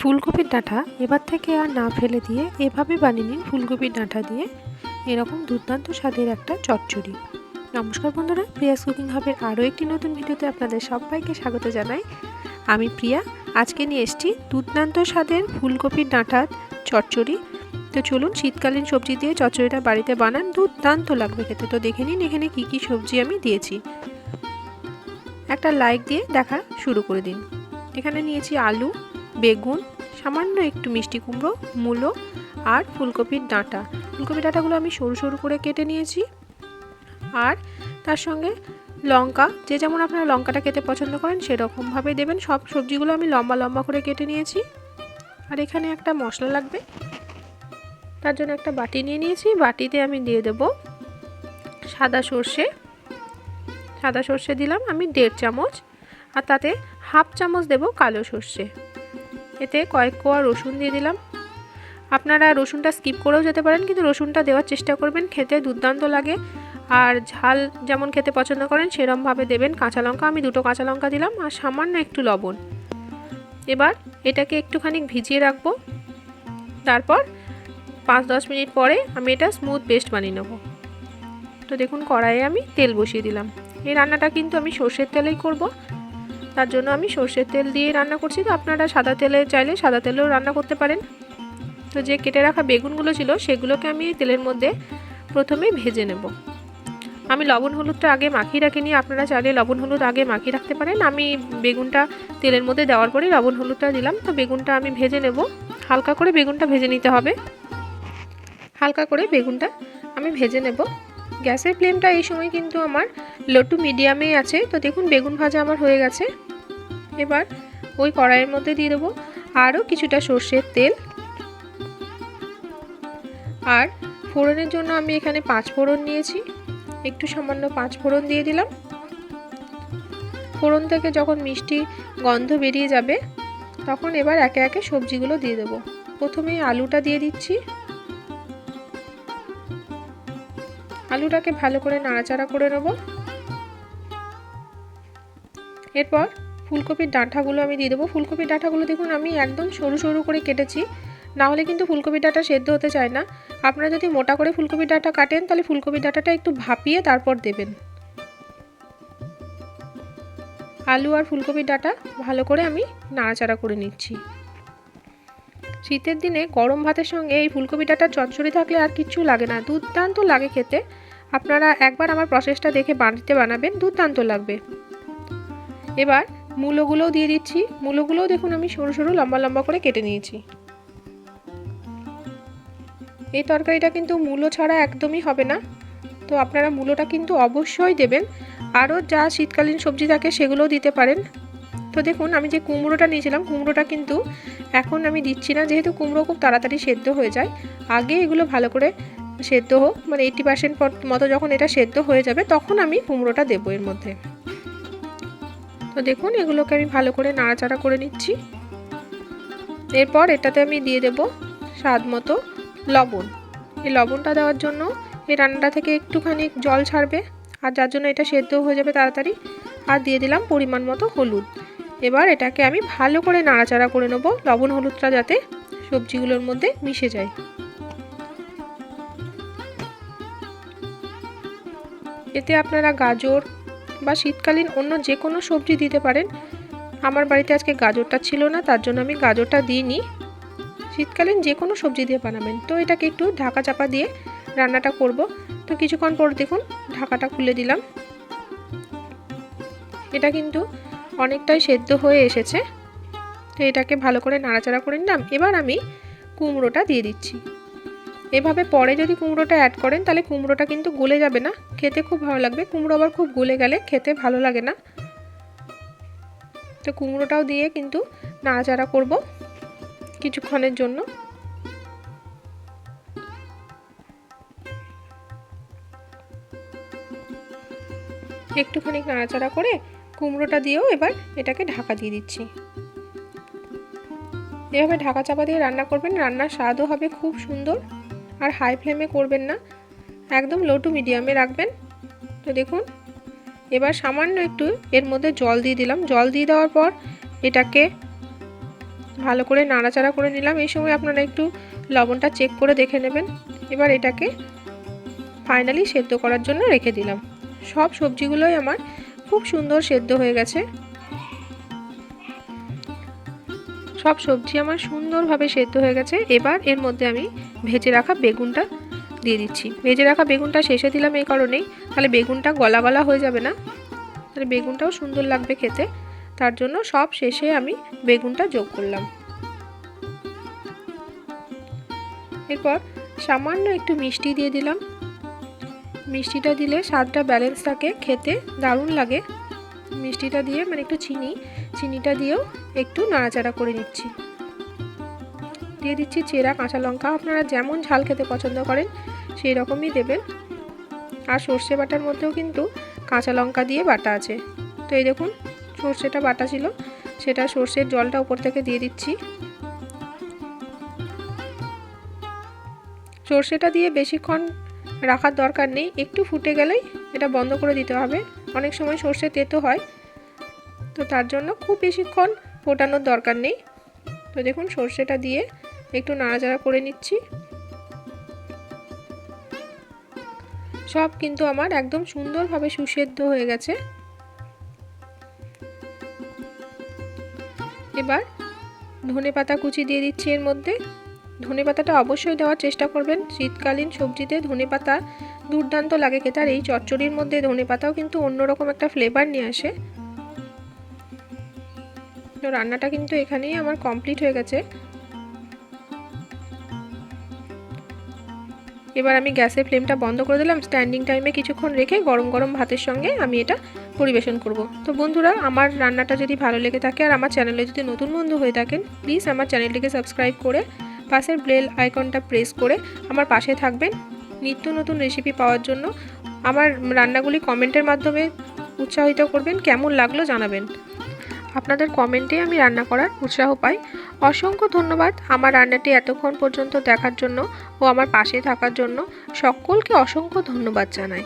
ফুলকপির ডাঁটা এবার থেকে আর না ফেলে দিয়ে এভাবে বানিয়ে নিন ফুলকপির ডাঁটা দিয়ে। এরকম দুর্দান্ত স্বাদের একটা চচ্চড়ি। নমস্কার বন্ধুরা, প্রিয়াস কুকিং হাবের আরও একটি নতুন ভিডিওতে আপনাদের সবাইকে স্বাগত জানাই। আমি প্রিয়া, আজকে নিয়ে এসেছি দুর্দান্ত স্বাদের ফুলকপির ডাঁটা চচ্চড়ি। তো চলুন শীতকালীন সবজি দিয়ে চচ্চড়িটা বাড়িতে বানান, দুর্দান্ত লাগবে খেতে। তো দেখে নিন এখানে কী কী সবজি আমি দিয়েছি। একটা লাইক দিয়ে দেখা শুরু করে দিন। এখানে নিয়েছি আলু বেগুন, সামান্য একটু মিষ্টি কুমড়ো, মূলো আর ফুলকপির ডাঁটা। ফুলকপির ডাঁটাগুলো আমি সরু সরু করে কেটে নিয়েছি। আর তার সঙ্গে লঙ্কা, যে যেমন আপনারা লঙ্কাটা খেতে পছন্দ করেন সেরকমভাবে দেবেন। সব সবজিগুলো আমি লম্বা লম্বা করে কেটে নিয়েছি। আর এখানে একটা মশলা লাগবে। তার জন্য একটা বাটি নিয়ে নিয়েছি। বাটিতে আমি দিয়ে দেব সাদা সর্ষে। সাদা সর্ষে দিলাম আমি দেড় চামচ। আর তাতে হাফ চামচ দেব কালো সর্ষে। এতে কয়েক কোয়া রসুন দিয়ে দিলাম। আপনারা রসুনটা স্কিপ করেও যেতে পারেন, কিন্তু রসুনটা দেওয়ার চেষ্টা করবেন, খেতে দুর্দান্ত লাগে। আর ঝাল যেমন খেতে পছন্দ করেন, সেরমভাবে দেবেন। কাঁচা লঙ্কা, আমি দুটো কাঁচা লঙ্কা দিলাম, আর সামান্য একটু লবণ। এবার এটাকে একটুখানি ভিজিয়ে রাখব। তারপর পাঁচ দশ মিনিট পরে আমি এটা স্মুথ পেস্ট বানিয়ে নেব। তো দেখুন, কড়াইয়ে আমি তেল বসিয়ে দিলাম। এই রান্নাটা কিন্তু আমি সর্ষের তেলেই করব। তার জন্য আমি সর্ষের তেল দিয়ে রান্না করছি। তো আপনারা সাদা তেলে চাইলে সাদা তেলেও রান্না করতে পারেন। তো যে কেটে রাখা বেগুনগুলো ছিল, সেগুলোকে আমি তেলের মধ্যে প্রথমে ভেজে নেব। আমি লবণ হলুদটা আগে মাখিয়ে রাখিনি। আপনারা চাইলে লবণ হলুদ আগে মাখিয়ে রাখতে পারেন। আমি বেগুনটা তেলের মধ্যে দেওয়ার পরে লবণ হলুদটা দিলাম। তো বেগুনটা আমি ভেজে নেব। হালকা করে বেগুনটা ভেজে নিতে হবে। হালকা করে বেগুনটা আমি ভেজে নেব। গ্যাসের ফ্লেমটা এই সময় কিন্তু আমার লো টু মিডিয়ামেই আছে। তো দেখুন, বেগুন ভাজা আমার হয়ে গেছে। এবার ওই কড়াইয়ের মধ্যে দিয়ে দেবো আরও কিছুটা সর্ষের তেল। আর ফোড়নের জন্য আমি এখানে পাঁচ ফোড়ন নিয়েছি। একটু সামান্য পাঁচ ফোড়ন দিয়ে দিলাম। ফোড়ন থেকে যখন মিষ্টি গন্ধ বেরিয়ে যাবে, তখন এবার একে একে সবজিগুলো দিয়ে দেবো। প্রথমে আলুটা দিয়ে দিচ্ছি। আলুটাকে ভালো করে নাড়াচাড়া করে নেব। এরপর ফুলকপির ডাঁটাগুলো আমি দিয়ে দেবো। ফুলকপির ডাঁটাগুলো দেখুন, আমি একদম সরু সরু করে কেটেছি। না হলে কিন্তু ফুলকপির ডাঁটা সেদ্ধ হতে চায় না। আপনারা যদি মোটা করে ফুলকপির ডাঁটা কাটেন, তাহলে ফুলকপির ডাঁটাটা একটু ভাপিয়ে তারপর দেবেন। আলু আর ফুলকপির ডাঁটা ভালো করে আমি নাড়াচাড়া করে নিচ্ছি। শীতের দিনে গরম ভাতের সঙ্গে এই ফুলকপি ডাঁটার চচ্চড়ি থাকলে আর কিচ্ছু লাগে না, দুর্দান্ত লাগে খেতে। আপনারা একবার আমার প্রসেসটা দেখে বাড়িতে বানাবেন, দুর্দান্ত লাগবে। এবার মূলোগুলোও দিয়ে দিচ্ছি। মূলোগুলোও দেখুন আমি সরু সরু, লম্বা লম্বা করে কেটে নিয়েছি। এই তরকারিটা কিন্তু মূলো ছাড়া একদমই হবে না। তো আপনারা মূলোটা কিন্তু অবশ্যই দেবেন। আরও যা শীতকালীন সবজি থাকে সেগুলোও দিতে পারেন। তো দেখুন, আমি যে কুমড়োটা নিয়েছিলাম, কুমড়োটা কিন্তু এখন আমি দিচ্ছি না, যেহেতু কুমড়ো খুব তাড়াতাড়ি সেদ্ধ হয়ে যায়। আগে এগুলো ভালো করে সেদ্ধ হোক মানে এইটি পার্সেন্ট মতো যখন এটা সেদ্ধ হয়ে যাবে, তখন আমি কুমড়োটা দেবো এর মধ্যে। তো দেখুন, এগুলোকে আমি ভালো করে নাড়াচাড়া করে নিচ্ছি। এরপর এটাতে আমি দিয়ে দেব স্বাদ মতো লবণ। এই লবণটা দেওয়ার জন্য এই রান্নাটা থেকে একটুখানি জল ছাড়বে, আর যার জন্য এটা সেদ্ধ হয়ে যাবে তাড়াতাড়ি, আর দিয়ে দিলাম পরিমাণ মতো হলুদ। এবার এটাকে আমি ভালো করে নাড়াচাড়া করে নেব। লবণ হলুদটা যাতে সবজিগুলোর মধ্যে মিশে যায়। এতে আপনারা গাজর বা শীতকালীন অন্য যে কোনো সবজি দিতে পারেন। আমার বাড়িতে আজকে গাজরটা ছিল না, তার জন্য আমি গাজরটা দিইনি। শীতকালীন যে কোনো সবজি দিয়ে বানাবেন। তো এটাকে একটু ঢাকা চাপা দিয়ে রান্নাটা করব। তো কিছুক্ষণ পর দেখুন, ঢাকাটা খুলে দিলাম। এটা কিন্তু অনেকটাই সেদ্ধ হয়ে এসেছে। তো এটাকে ভালো করে নাড়াচাড়া করে নিলাম। এবার আমি কুমড়োটা দিয়ে দিচ্ছি। এভাবে পরে যদি কুমড়োটা অ্যাড করেন, তাহলে কুমড়োটা কিন্তু গলে যাবে না। খেতে খুব ভালো লাগবে। কুমড়ো আবার খুব গলে গেলে খেতে ভালো লাগে না। তো কুমড়োটাও দিয়ে কিন্তু নাড়াচাড়া করব কিছুক্ষণের জন্য। একটুখানি নাড়াচাড়া করে কুমড়োটা দিয়েও এবার এটাকে ঢাকা দিয়ে দিচ্ছি। এভাবে ঢাকা চাপা দিয়ে রান্না করবেন, রান্নার স্বাদও হবে খুব সুন্দর আর হাই ফ্লেমে করবেন না। একদম লো টু মিডিয়ামে রাখবেন। তো দেখুন, এবার সামান্য একটু এর মধ্যে জল দিয়ে দিলাম। জল দিয়ে দেওয়ার পর এটাকে ভালো করে নাড়াচাড়া করে নিলাম। এই সময় আপনারা একটু লবণটা চেক করে দেখে নেবেন। এবার এটাকে ফাইনালি সেদ্ধ করার জন্য রেখে দিলাম। সব সবজিগুলোই আমার খুব সুন্দর সেদ্ধ হয়ে গেছে। সব সবজি আমার সুন্দরভাবে সেদ্ধ হয়ে গেছে। এবার এর মধ্যে আমি ভেজে রাখা বেগুনটা দিয়ে দিচ্ছি। ভেজে রাখা বেগুনটা শেষে দিলাম এই কারণেই। তাহলে বেগুনটা গলা গলা হয়ে যাবে না। তাহলে বেগুনটাও সুন্দর লাগবে খেতে। তার জন্য সব শেষে আমি বেগুনটা যোগ করলাম। এরপর সামান্য একটু মিষ্টি দিয়ে দিলাম। মিষ্টিটা দিলে স্বাদটা ব্যালেন্স থাকে, খেতে দারুণ লাগে। মিষ্টিটা দিয়ে মানে একটু চিনি, চিনিটা দিয়েও একটু নাড়াচাড়া করে নিচ্ছি। দিয়ে দিচ্ছি চেরা, কাঁচা লঙ্কা। আপনারা যেমন ঝাল খেতে পছন্দ করেন সেই রকমই দেবেন। আর সর্ষে বাটার মধ্যেও কিন্তু কাঁচা লঙ্কা দিয়ে বাটা আছে। তো এই দেখুন, সর্ষেটা বাটা ছিল। সেটা সর্ষের জলটা উপর থেকে দিয়ে দিচ্ছি। সর্ষেটা দিয়ে বেশিক্ষণ রাখার দরকার নেই। একটু ফুটে গেলেই এটা বন্ধ করে দিতে হবে। অনেক সময় সর্ষে তেতো হয়। তো তার জন্য খুব বেশিক্ষণ ফোটানোর দরকার নেই। তো দেখুন, সর্ষেটা দিয়ে একটু নাড়াচাড়া করে নিচ্ছি। সব কিন্তু আমার একদম সুন্দরভাবে সুসেদ্ধ হয়ে গেছে। এবার ধনে পাতা কুচি দিয়ে দিচ্ছি এর মধ্যে। ধনে পাতাটা অবশ্যই দেওয়ার চেষ্টা করবেন। শীতকালীন সবজিতে ধনে পাতা দুর্দান্ত লাগে খেতে এই চচ্চড়ির মধ্যে ধনে পাতাও কিন্তু অন্যরকম একটা ফ্লেভার নিয়ে আসে। তো রান্নাটা কিন্তু এখানেই আমার কমপ্লিট হয়ে গেছে। এবার আমি গ্যাসের ফ্লেমটা বন্ধ করে দিলাম। স্ট্যান্ডিং টাইমে কিছুক্ষণ রেখে গরম গরম ভাতের সঙ্গে আমি এটা পরিবেশন করব। তো বন্ধুরা, আমার রান্নাটা যদি ভালো লেগে থাকে আর আমার চ্যানেলে যদি নতুন বন্ধু হয়ে থাকেন প্লিজ আমার চ্যানেলটিকে সাবস্ক্রাইব করে পাশের বেল আইকনটা প্রেস করে আমার পাশে থাকবেন। নিত্য নতুন রেসিপি পাওয়ার জন্য আমার রান্নাগুলি কমেন্টের মাধ্যমে উৎসাহিত করবেন, কেমন লাগল জানাবেন। আপনাদের কমেন্টে আমি রান্না করার উৎসাহ পাই। অসংখ্য ধন্যবাদ আমার রান্নাটি এতক্ষণ পর্যন্ত দেখার জন্য ও আমার পাশে থাকার জন্য। সকলকে অসংখ্য ধন্যবাদ জানাই।